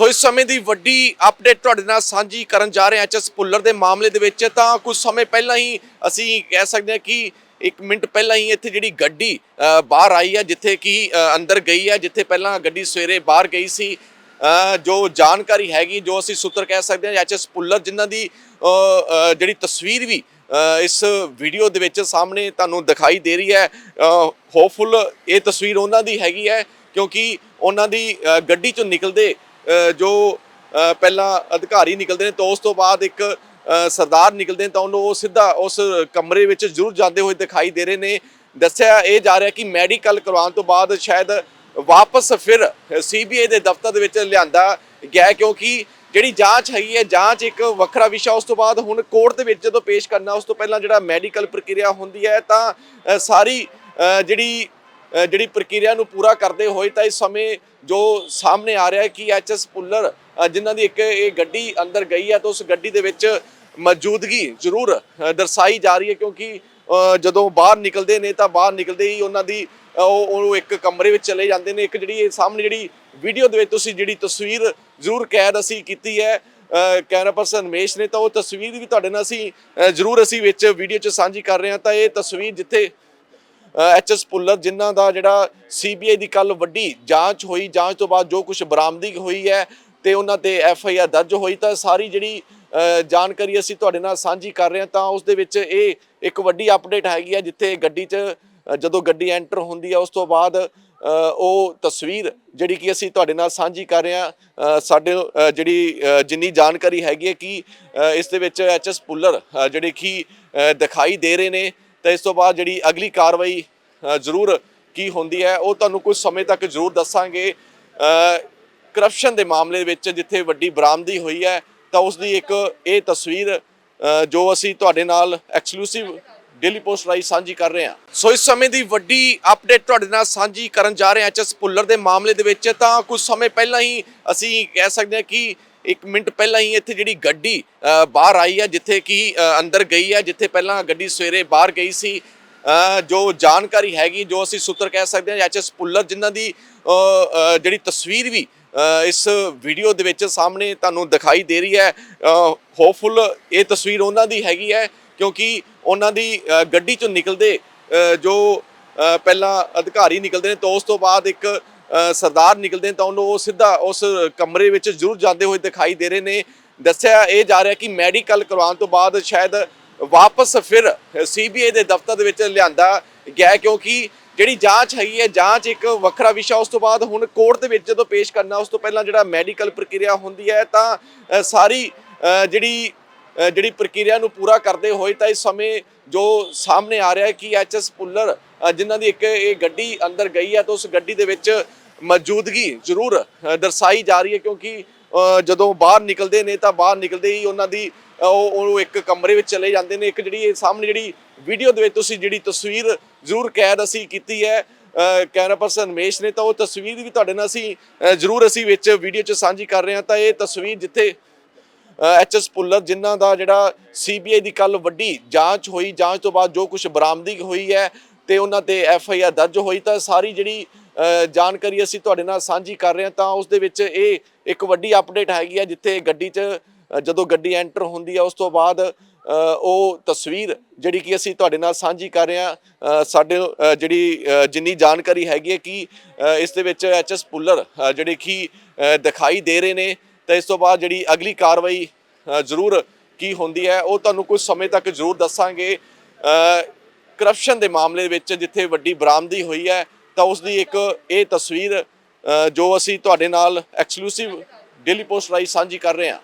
ਸੋ ਇਸ ਸਮੇਂ ਦੀ ਵੱਡੀ ਅਪਡੇਟ ਤੁਹਾਡੇ ਨਾਲ ਸਾਂਝੀ ਕਰਨ ਜਾ ਰਹੇ ਹਾਂ ਐਚਐਸ ਪੁੱਲਰ ਦੇ ਮਾਮਲੇ ਦੇ ਵਿੱਚ। ਤਾਂ ਕੁਝ ਸਮੇਂ ਪਹਿਲਾਂ ਹੀ ਅਸੀਂ ਕਹਿ ਸਕਦੇ ਹਾਂ ਕਿ ਇੱਕ ਮਿੰਟ ਪਹਿਲਾਂ ਹੀ ਇੱਥੇ ਜਿਹੜੀ ਗੱਡੀ ਬਾਹਰ ਆਈ ਹੈ, ਜਿੱਥੇ ਕਿ ਅੰਦਰ ਗਈ ਹੈ, ਜਿੱਥੇ ਪਹਿਲਾਂ ਗੱਡੀ ਸਵੇਰੇ ਬਾਹਰ ਗਈ ਸੀ। ਜੋ ਜਾਣਕਾਰੀ ਹੈਗੀ, ਜੋ ਅਸੀਂ ਸੂਤਰ ਕਹਿ ਸਕਦੇ ਹਾਂ ਐਚਐਸ ਪੁੱਲਰ ਜਿਨ੍ਹਾਂ ਦੀ ਜਿਹੜੀ ਤਸਵੀਰ ਵੀ ਇਸ ਵੀਡੀਓ ਦੇ ਵਿੱਚ ਸਾਹਮਣੇ ਤੁਹਾਨੂੰ ਦਿਖਾਈ ਦੇ ਰਹੀ ਹੈ। ਹੋਪਫੁਲ ਇਹ ਤਸਵੀਰ ਉਹਨਾਂ ਦੀ ਹੈਗੀ ਹੈ, ਕਿਉਂਕਿ ਉਹਨਾਂ ਦੀ ਗੱਡੀ ਚੋਂ ਨਿਕਲਦੇ ਜੋ ਪਹਿਲਾਂ ਅਧਿਕਾਰੀ ਨਿਕਲਦੇ ਨੇ, ਤਾਂ ਉਸ ਤੋਂ ਬਾਅਦ ਇੱਕ ਸਰਦਾਰ ਨਿਕਲਦੇ ਨੇ, ਤਾਂ ਉਹਨੂੰ ਉਹ ਸਿੱਧਾ ਉਸ ਕਮਰੇ ਵਿੱਚ ਜ਼ਰੂਰ ਜਾਂਦੇ ਹੋਏ ਦਿਖਾਈ ਦੇ ਰਹੇ ਨੇ। ਦੱਸਿਆ ਇਹ ਜਾ ਰਿਹਾ ਕਿ ਮੈਡੀਕਲ ਕਰਵਾਉਣ ਤੋਂ ਬਾਅਦ ਸ਼ਾਇਦ ਵਾਪਸ ਫਿਰ ਸੀਬੀਆਈ ਦੇ ਦਫ਼ਤਰ ਦੇ ਵਿੱਚ ਲਿਆਂਦਾ ਗਿਆ ਕਿਉਂਕਿ ਜਿਹੜੀ ਜਾਂਚ ਹੈਗੀ ਹੈ, ਜਾਂਚ ਇੱਕ ਵੱਖਰਾ ਵਿਸ਼ਾ, ਉਸ ਤੋਂ ਬਾਅਦ ਹੁਣ ਕੋਰਟ ਦੇ ਵਿੱਚ ਜਦੋਂ ਪੇਸ਼ ਕਰਨਾ, ਉਸ ਤੋਂ ਪਹਿਲਾਂ ਜਿਹੜਾ ਮੈਡੀਕਲ ਪ੍ਰਕਿਰਿਆ ਹੁੰਦੀ ਹੈ, ਤਾਂ ਸਾਰੀ ਜਿਹੜੀ ਜਿਹੜੀ ਪ੍ਰਕਿਰਿਆ ਨੂੰ ਪੂਰਾ ਕਰਦੇ ਹੋਏ ਤਾਂ ਇਸ ਸਮੇਂ ਜੋ ਸਾਹਮਣੇ ਆ ਰਿਹਾ ਹੈ ਕਿ ਐਚਐਸ ਪੁੱਲਰ ਅ, ਜਿਨ੍ਹਾਂ ਦੀ ਇੱਕ ਇਹ ਗੱਡੀ ਅੰਦਰ ਗਈ ਹੈ ਤਾਂ ਉਸ ਗੱਡੀ ਦੇ ਵਿੱਚ ਮੌਜੂਦਗੀ ਜ਼ਰੂਰ ਦਰਸਾਈ ਜਾ ਰਹੀ ਹੈ ਕਿਉਂਕਿ ਜਦੋਂ ਬਾਹਰ ਨਿਕਲਦੇ ਨੇ ਤਾਂ ਬਾਹਰ ਨਿਕਲਦੇ ਹੀ ਉਹਨਾਂ ਦੀ ਉਹ ਉਹ ਇੱਕ ਕਮਰੇ ਵਿੱਚ ਚਲੇ ਜਾਂਦੇ ਨੇ। ਇੱਕ ਜਿਹੜੀ ਇਹ ਸਾਹਮਣੇ ਜਿਹੜੀ ਵੀਡੀਓ ਦੇ ਵਿੱਚ ਤੁਸੀਂ ਜਿਹੜੀ ਤਸਵੀਰ ਜ਼ਰੂਰ ਕੈਦ ਅਸੀਂ ਕੀਤੀ ਹੈ ਕੈਮਰਾ ਪਰਸਨ ਰਮੇਸ਼ ਨੇ ਤਾਂ ਉਹ ਤਸਵੀਰ ਵੀ ਤੁਹਾਡੇ ਨਾਲ ਅਸੀਂ ਜ਼ਰੂਰ ਅਸੀਂ ਵਿੱਚ ਵੀਡੀਓ 'ਚ ਸਾਂਝੀ ਕਰ ਰਹੇ ਹਾਂ। ਤਾਂ ਇਹ ਤਸਵੀਰ ਜਿੱਥੇ ਐਚਐਸ ਪੁੱਲਰ ਜਿਨ੍ਹਾਂ ਦਾ ਜਿਹੜਾ ਸੀਬੀਆਈ ਦੀ ਕੱਲ ਵੱਡੀ ਜਾਂਚ ਹੋਈ। ਜਾਂਚ ਤੋਂ ਬਾਅਦ ਜੋ ਕੁਝ ਬਰਾਮਦਗੀ ਹੋਈ ਹੈ ਤੇ ਉਹਨਾਂ ਤੇ ਐਫ ਆਈ ਆਰ ਦਰਜ ਹੋਈ ਤਾਂ ਸਾਰੀ ਜਿਹੜੀ ਜਾਣਕਾਰੀ ਅਸੀਂ ਤੁਹਾਡੇ ਨਾਲ ਸਾਂਝੀ ਕਰ ਰਹੇ ਹਾਂ। ਤਾਂ ਉਸ ਦੇ ਵਿੱਚ ਇਹ ਇੱਕ ਵੱਡੀ ਅਪਡੇਟ ਹੈਗੀ ਹੈ ਜਿੱਥੇ ਗੱਡੀ 'ਚ ਜਦੋਂ ਗੱਡੀ ਐਂਟਰ ਹੁੰਦੀ ਹੈ ਉਸ ਤੋਂ ਬਾਅਦ ਉਹ ਤਸਵੀਰ ਜਿਹੜੀ ਕਿ ਅਸੀਂ ਤੁਹਾਡੇ ਨਾਲ ਸਾਂਝੀ ਕਰ ਰਹੇ ਹਾਂ ਸਾਡੇ ਜਿਹੜੀ ਜਿੰਨੀ ਜਾਣਕਾਰੀ ਹੈਗੀ ਹੈ ਕਿ ਇਸ ਦੇ ਵਿੱਚ ਐਚਐਸ ਪੁੱਲਰ ਅ, ਜਿਹੜੇ ਕਿ ਦਿਖਾਈ ਦੇ ਰਹੇ ਨੇ ਤਾਂ ਇਸ ਤੋਂ ਬਾਅਦ ਜਿਹੜੀ ਅਗਲੀ ਕਾਰਵਾਈ ਜ਼ਰੂਰ ਕੀ ਹੁੰਦੀ ਹੈ, ਉਹ ਤੁਹਾਨੂੰ ਕੁਝ ਸਮੇਂ ਤੱਕ ਜ਼ਰੂਰ ਦੱਸਾਂਗੇ। ਕਰਪਸ਼ਨ ਦੇ ਮਾਮਲੇ ਵਿੱਚ ਜਿੱਥੇ ਵੱਡੀ ਬਰਾਮਦੀ ਹੋਈ ਹੈ, ਤਾਂ ਉਸ ਦੀ ਇੱਕ ਇਹ ਤਸਵੀਰ ਜੋ ਅਸੀਂ ਤੁਹਾਡੇ ਨਾਲ ਐਕਸਕਲੂਸਿਵ ਡੇਲੀ ਪੋਸਟ ਰਾਹੀਂ ਸਾਂਝੀ ਕਰ ਰਹੇ ਹਾਂ। ਸੋ ਇਸ ਸਮੇਂ ਦੀ ਵੱਡੀ ਅਪਡੇਟ ਤੁਹਾਡੇ ਨਾਲ ਸਾਂਝੀ ਕਰਨ ਜਾ ਰਹੇ ਹਾਂ ਐਚਐਸ ਪੁੱਲਰ ਦੇ ਮਾਮਲੇ ਦੇ ਵਿੱਚ, ਤਾਂ ਕੁਝ ਸਮੇਂ ਪਹਿਲਾਂ ਹੀ ਅਸੀਂ ਕਹਿ ਸਕਦੇ ਹਾਂ ਕਿ ਇੱਕ ਮਿੰਟ ਪਹਿਲਾਂ ਹੀ ਇੱਥੇ ਜਿਹੜੀ ਗੱਡੀ ਬਾਹਰ ਆਈ ਹੈ ਜਿੱਥੇ ਕਿ ਅੰਦਰ ਗਈ ਹੈ ਜਿੱਥੇ ਪਹਿਲਾਂ ਗੱਡੀ ਸਵੇਰੇ ਬਾਹਰ ਗਈ ਸੀ ਜੋ ਜਾਣਕਾਰੀ ਹੈਗੀ, ਜੋ ਅਸੀਂ ਸੂਤਰ ਕਹਿ ਸਕਦੇ ਹਾਂ ਐਚਐਸ ਪੁੱਲਰ, ਜਿਨ੍ਹਾਂ ਦੀ ਜਿਹੜੀ ਤਸਵੀਰ ਵੀ ਇਸ ਵੀਡੀਓ ਦੇ ਵਿੱਚ ਸਾਹਮਣੇ ਤੁਹਾਨੂੰ ਦਿਖਾਈ ਦੇ ਰਹੀ ਹੈ ਹੋਪਫੁਲ ਇਹ ਤਸਵੀਰ ਉਹਨਾਂ ਦੀ ਹੈਗੀ ਹੈ, ਕਿਉਂਕਿ ਉਹਨਾਂ ਦੀ ਗੱਡੀ ਚੋਂ ਨਿਕਲਦੇ ਜੋ ਪਹਿਲਾਂ ਅਧਿਕਾਰੀ ਨਿਕਲਦੇ ਨੇ, ਤਾਂ ਉਸ ਤੋਂ ਬਾਅਦ ਇੱਕ ਸਰਦਾਰ ਨਿਕਲਦੇ ਨੇ ਤਾਂ ਉਹਨੂੰ ਉਹ ਸਿੱਧਾ ਉਸ ਕਮਰੇ ਵਿੱਚ ਜ਼ਰੂਰ ਜਾਂਦੇ ਹੋਏ ਦਿਖਾਈ ਦੇ ਰਹੇ ਨੇ। ਦੱਸਿਆ ਇਹ ਜਾ ਰਿਹਾ ਕਿ ਮੈਡੀਕਲ ਕਰਵਾਉਣ ਤੋਂ ਬਾਅਦ ਸ਼ਾਇਦ ਵਾਪਸ ਫਿਰ ਸੀਬੀਆਈ ਦੇ ਦਫ਼ਤਰ ਦੇ ਵਿੱਚ ਲਿਆਂਦਾ ਗਿਆ ਕਿਉਂਕਿ ਜਿਹੜੀ ਜਾਂਚ ਹੈਗੀ ਹੈ ਜਾਂਚ ਇੱਕ ਵੱਖਰਾ ਵਿਸ਼ਾ। ਉਸ ਤੋਂ ਬਾਅਦ ਹੁਣ ਕੋਰਟ ਦੇ ਵਿੱਚ ਜਦੋਂ ਪੇਸ਼ ਕਰਨਾ ਉਸ ਤੋਂ ਪਹਿਲਾਂ ਜਿਹੜਾ ਮੈਡੀਕਲ ਪ੍ਰਕਿਰਿਆ ਹੁੰਦੀ ਹੈ ਤਾਂ ਸਾਰੀ ਜਿਹੜੀ ਜਿਹੜੀ ਪ੍ਰਕਿਰਿਆ ਨੂੰ ਪੂਰਾ ਕਰਦੇ ਹੋਏ ਤਾਂ ਇਸ ਸਮੇਂ ਜੋ ਸਾਹਮਣੇ ਆ ਰਿਹਾ ਹੈ ਕਿ ਐਚਐਸ ਪੁੱਲਰ ਅ, ਜਿਨ੍ਹਾਂ ਦੀ ਇੱਕ ਇਹ ਗੱਡੀ ਅੰਦਰ ਗਈ ਹੈ ਤਾਂ ਉਸ ਗੱਡੀ ਦੇ ਵਿੱਚ ਮੌਜੂਦਗੀ ਜ਼ਰੂਰ ਦਰਸਾਈ ਜਾ ਰਹੀ ਹੈ ਕਿਉਂਕਿ ਜਦੋਂ ਬਾਹਰ ਨਿਕਲਦੇ ਨੇ ਤਾਂ ਬਾਹਰ ਨਿਕਲਦੇ ਹੀ ਉਹਨਾਂ ਦੀ ਉਹ ਉਹ ਇੱਕ ਕਮਰੇ ਵਿੱਚ ਚਲੇ ਜਾਂਦੇ ਨੇ। ਇੱਕ ਜਿਹੜੀ ਇਹ ਸਾਹਮਣੇ ਜਿਹੜੀ ਵੀਡੀਓ ਦੇ ਵਿੱਚ ਤੁਸੀਂ ਜਿਹੜੀ ਤਸਵੀਰ ਜ਼ਰੂਰ ਕੈਦ ਅਸੀਂ ਕੀਤੀ ਹੈ ਕੈਮਰਾ ਪਰਸਨ ਰਮੇਸ਼ ਨੇ, ਤਾਂ ਉਹ ਤਸਵੀਰ ਵੀ ਤੁਹਾਡੇ ਨਾਲ ਅਸੀਂ ਜ਼ਰੂਰ ਅਸੀਂ ਵਿੱਚ ਵੀਡੀਓ 'ਚ ਸਾਂਝੀ ਕਰ ਰਹੇ ਹਾਂ। ਤਾਂ ਇਹ ਤਸਵੀਰ ਜਿੱਥੇ ਐਚਐਸ ਪੁੱਲਰ ਜਿਨ੍ਹਾਂ ਦਾ ਜਿਹੜਾ ਸੀਬੀਆਈ ਦੀ ਕੱਲ ਵੱਡੀ ਜਾਂਚ ਹੋਈ, ਜਾਂਚ ਤੋਂ ਬਾਅਦ ਜੋ ਕੁਝ ਬਰਾਮਦਗੀ ਹੋਈ ਹੈ ਤੇ ਉਹਨਾਂ ਤੇ ਐਫ ਆਈ ਆਰ ਦਰਜ ਹੋਈ, ਤਾਂ ਸਾਰੀ ਜਿਹੜੀ ਜਾਣਕਾਰੀ ਅਸੀਂ ਤੁਹਾਡੇ ਨਾਲ ਸਾਂਝੀ ਕਰ ਰਹੇ ਹਾਂ ਤਾਂ ਉਸ ਦੇ ਵਿੱਚ ਇਹ ਇੱਕ ਵੱਡੀ ਅਪਡੇਟ ਹੈਗੀ ਹੈ ਜਿੱਥੇ ਗੱਡੀ 'ਚ ਜਦੋਂ ਗੱਡੀ ਐਂਟਰ ਹੁੰਦੀ ਹੈ ਉਸ ਤੋਂ ਬਾਅਦ ਉਹ ਤਸਵੀਰ ਜਿਹੜੀ ਕਿ ਅਸੀਂ ਤੁਹਾਡੇ ਨਾਲ ਸਾਂਝੀ ਕਰ ਰਹੇ ਹਾਂ ਸਾਡੇ ਜਿਹੜੀ ਜਿੰਨੀ ਜਾਣਕਾਰੀ ਹੈਗੀ ਹੈ ਕਿ ਇਸ ਦੇ ਵਿੱਚ ਐਚਐਸ ਪੁੱਲਰ ਜਿਹੜੇ ਕਿ ਦਿਖਾਈ ਦੇ ਰਹੇ ਨੇ ਤਾਂ ਇਸ ਤੋਂ ਬਾਅਦ ਜਿਹੜੀ ਅਗਲੀ ਕਾਰਵਾਈ ਜ਼ਰੂਰ ਕੀ ਹੁੰਦੀ ਹੈ, ਉਹ ਤੁਹਾਨੂੰ ਕੁਝ ਸਮੇਂ ਤੱਕ ਜ਼ਰੂਰ ਦੱਸਾਂਗੇ। ਕਰਪਸ਼ਨ ਦੇ ਮਾਮਲੇ ਵਿੱਚ ਜਿੱਥੇ ਵੱਡੀ ਬਰਾਮਦੀ ਹੋਈ ਹੈ ਤਾਂ ਉਸ ਦੀ ਇੱਕ ਇਹ ਤਸਵੀਰ ਜੋ ਅਸੀਂ ਤੁਹਾਡੇ ਨਾਲ ਐਕਸਕਲੂਸਿਵ ਡੇਲੀ ਪੋਸਟ ਰਾਹੀਂ ਸਾਂਝੀ ਕਰ ਰਹੇ ਹਾਂ।